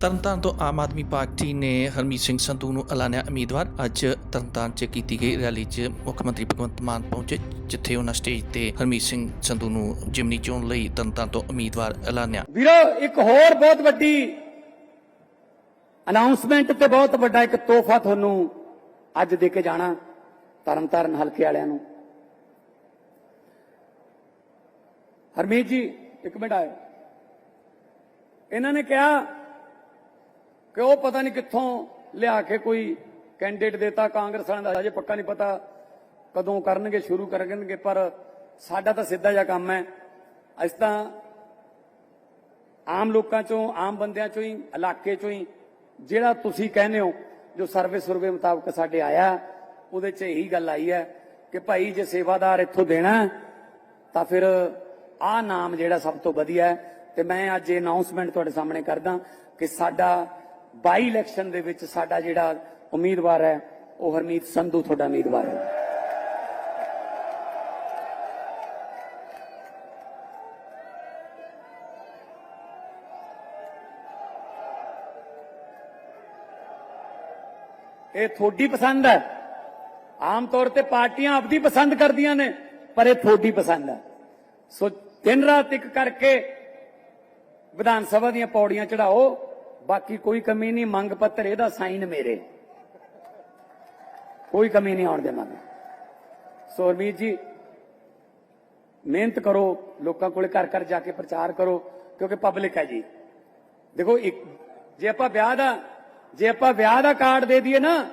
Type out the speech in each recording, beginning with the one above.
ਤਰਨਤਾਰਨ ਤੋਂ ਆਮ ਆਦਮੀ ਪਾਰਟੀ ਨੇ ਹਰਮੀਤ ਸਿੰਘ ਸੰਧੂ ਨੂੰ ਐਲਾਨਿਆ ਉਮੀਦਵਾਰ। ਅੱਜ ਤਰਨਤਾਰਨ 'ਚ ਕੀਤੀ ਗਈ ਰੈਲੀ 'ਚ ਮੁੱਖ ਮੰਤਰੀ ਭਗਵੰਤ ਮਾਨ ਪਹੁੰਚੇ, ਜਿੱਥੇ ਉਹਨਾਂ ਸਟੇਜ ਤੇ ਹਰਮੀਤ ਸਿੰਘ ਸੰਧੂ ਨੂੰ ਜਿਮਨੀ ਚੋਣ ਲਈ ਤਰਨਤਾਰਨ ਤੋਂ ਉਮੀਦਵਾਰ ਐਲਾਨਿਆ। ਵੀਰੋ, ਇੱਕ ਹੋਰ ਬਹੁਤ ਵੱਡੀ ਅਨਾਉਂਸਮੈਂਟ ਤੇ ਬਹੁਤ ਵੱਡਾ ਇੱਕ ਤੋਹਫਾ ਤੁਹਾਨੂੰ ਅੱਜ ਦੇ ਕੇ ਜਾਣਾ ਤਰਨਤਾਰਨ ਹਲਕੇ ਵਾਲਿਆਂ ਨੂੰ। ਹਰਮੀਤ ਜੀ, ਇੱਕ ਮਿੰਟ ਆਏ ਇਹਨਾਂ ਨੇ ਕਿਹਾ ਕਿ ਉਹ ਪਤਾ ਨਹੀਂ ਕਿੱਥੋਂ ਲਿਆ ਕੇ ਕੋਈ ਕੈਂਡੀਡੇਟ ਦੇਤਾ, ਕਾਂਗਰਸ ਵਾਲਿਆਂ ਦਾ ਅਜੇ ਪੱਕਾ ਨਹੀਂ ਪਤਾ ਕਦੋਂ ਕਰਨਗੇ, ਸ਼ੁਰੂ ਕਰਨਗੇ, ਪਰ ਸਾਡਾ ਤਾਂ ਸਿੱਧਾ ਜਿਹਾ ਕੰਮ ਹੈ। ਅਸੀਂ ਤਾਂ ਆਮ ਲੋਕਾਂ ਚੋਂ, ਆਮ ਬੰਦਿਆਂ ਚੋਂ ਹੀ, ਇਲਾਕੇ ਚੋਂ ਹੀ, ਜਿਹੜਾ ਤੁਸੀਂ ਕਹਿੰਦੇ ਹੋ, ਜੋ ਸਰਵੇ ਸੁਰਵੇ ਮੁਤਾਬਕ ਸਾਡੇ ਆਇਆ, ਉਹਦੇ 'ਚ ਇਹੀ ਗੱਲ ਆਈ ਹੈ ਕਿ ਭਾਈ ਜੇ ਸੇਵਾਦਾਰ ਇੱਥੋਂ ਦੇਣਾ, ਤਾਂ ਫਿਰ ਆਹ ਨਾਮ ਜਿਹੜਾ ਸਭ ਤੋਂ ਵਧੀਆ ਹੈ। ਤੇ ਮੈਂ ਅੱਜ ਇਹ ਅਨਾਉਂਸਮੈਂਟ ਤੁਹਾਡੇ ਸਾਹਮਣੇ ਕਰਦਾ ਕਿ ਸਾਡਾ ਬਾਈ ਇਲੈਕਸ਼ਨ ਦੇ ਵਿੱਚ ਸਾਡਾ ਜਿਹੜਾ ਉਮੀਦਵਾਰ ਹੈ, ਉਹ ਹਰਮੀਤ ਸੰਧੂ ਤੁਹਾਡਾ ਉਮੀਦਵਾਰ ਹੈ। ਇਹ ਤੁਹਾਡੀ ਪਸੰਦ ਹੈ। ਆਮ ਤੌਰ ਤੇ ਪਾਰਟੀਆਂ ਆਪਦੀ ਪਸੰਦ ਕਰਦੀਆਂ ਨੇ, ਪਰ ਇਹ ਤੁਹਾਡੀ ਪਸੰਦ ਹੈ। ਸੋ ਦਿਨ ਰਾਤ ਇੱਕ ਕਰਕੇ ਵਿਧਾਨ ਸਭਾ ਦੀਆਂ ਪੌੜੀਆਂ ਚੜਾਓ। ਬਾਕੀ ਕੋਈ ਕਮੀ ਨਹੀਂ, ਮੰਗ ਪੱਤਰ ਇਹਦਾ ਸਾਈਨ ਮੇਰੇ। ਕੋਈ ਕਮੀ ਨਹੀਂ ਆਉਣ ਦੇਵਾਂਗੇ। ਸੋ ਹਰਮੀਤ ਜੀ, ਮਿਹਨਤ ਕਰੋ, ਲੋਕਾਂ ਕੋਲੇ ਘਰ ਘਰ ਜਾ ਕੇ ਪ੍ਰਚਾਰ ਕਰੋ, ਕਿਉਂਕਿ ਪਬਲਿਕ ਹੈ ਜੀ। ਦੇਖੋ, ਇੱਕ ਜੇ ਆਪਾਂ ਵਿਆਹ ਦਾ, ਜੇ ਆਪਾਂ ਵਿਆਹ ਦਾ ਕਾਰਡ ਦੇ ਦਈਏ ਨਾ,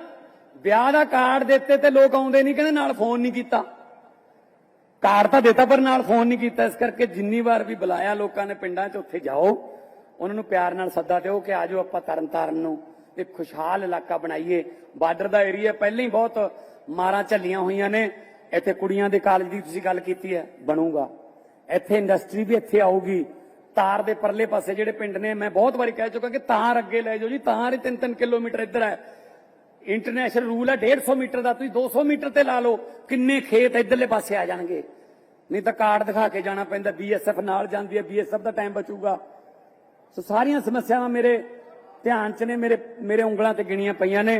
ਵਿਆਹ ਦਾ ਕਾਰਡ ਦਿੱਤੇ ਤੇ ਲੋਕ ਆਉਂਦੇ ਨਹੀਂ, ਕਹਿੰਦੇ ਨਾਲ ਫੋਨ ਨਹੀਂ ਕੀਤਾ। ਕਾਰਡ ਤਾਂ ਦਿੱਤਾ, ਪਰ ਨਾਲ ਫੋਨ ਨਹੀਂ ਕੀਤਾ। ਇਸ ਕਰਕੇ ਜਿੰਨੀ ਵਾਰ ਵੀ ਬੁਲਾਇਆ ਲੋਕਾਂ ਨੇ ਪਿੰਡਾਂ 'ਚ, ਉੱਥੇ ਜਾਓ। ਉਹਨਾਂ ਨੂੰ ਪਿਆਰ ਨਾਲ ਸੱਦਾ ਦਿਓ ਕਿ ਆਜੋ ਆਪਾਂ ਤਰਨਤਾਰਨ ਨੂੰ ਇੱਕ ਖੁਸ਼ਹਾਲ ਇਲਾਕਾ ਬਣਾਈਏ। ਬਾਰਡਰ ਦਾ ਏਰੀਆ ਪਹਿਲਾਂ ਹੀ ਬਹੁਤ ਮਾਰਾਂ ਝੱਲੀਆਂ ਹੋਈਆਂ ਨੇ। ਇੱਥੇ ਕੁੜੀਆਂ ਦੇ ਕਾਲਜ ਦੀ ਤੁਸੀਂ ਗੱਲ ਕੀਤੀ ਹੈ, ਬਣੂਗਾ। ਇੱਥੇ ਇੰਡਸਟਰੀ ਵੀ ਇੱਥੇ ਆਊਗੀ। ਤਾਰ ਦੇ ਪਰਲੇ ਪਾਸੇ ਜਿਹੜੇ ਪਿੰਡ ਨੇ, ਮੈਂ ਬਹੁਤ ਵਾਰੀ ਕਹਿ ਚੁੱਕਾ ਕਿ ਤਾਰ ਅੱਗੇ ਲੈ ਜਾਓ ਜੀ, ਤਾਰ ਹੀ 3-3 ਕਿਲੋਮੀਟਰ ਇੱਧਰ ਹੈ। ਇੰਟਰਨੈਸ਼ਨਲ ਰੂਲ ਹੈ 150 ਮੀਟਰ ਦਾ, ਤੁਸੀਂ 200 ਮੀਟਰ ਤੇ ਲਾ ਲਓ, ਕਿੰਨੇ ਖੇਤ ਇੱਧਰਲੇ ਪਾਸੇ ਆ ਜਾਣਗੇ। ਨਹੀਂ ਤਾਂ ਕਾਰਡ ਦਿਖਾ ਕੇ ਜਾਣਾ ਪੈਂਦਾ ਬੀਐਸਐਫ ਨਾਲ ਜਾਂਦੀ ਹੈ ਬੀਐਸਐਫ ਦਾ ਟਾਈਮ ਬਚੂਗਾ। ਸੋ ਸਾਰੀਆਂ ਸਮੱਸਿਆਵਾਂ ਮੇਰੇ ਧਿਆਨ 'ਚ ਨੇ ਮੇਰੇ ਮੇਰੇ ਉਂਗਲਾਂ ਤੇ ਗਿਣੀਆਂ ਪਈਆਂ ਨੇ।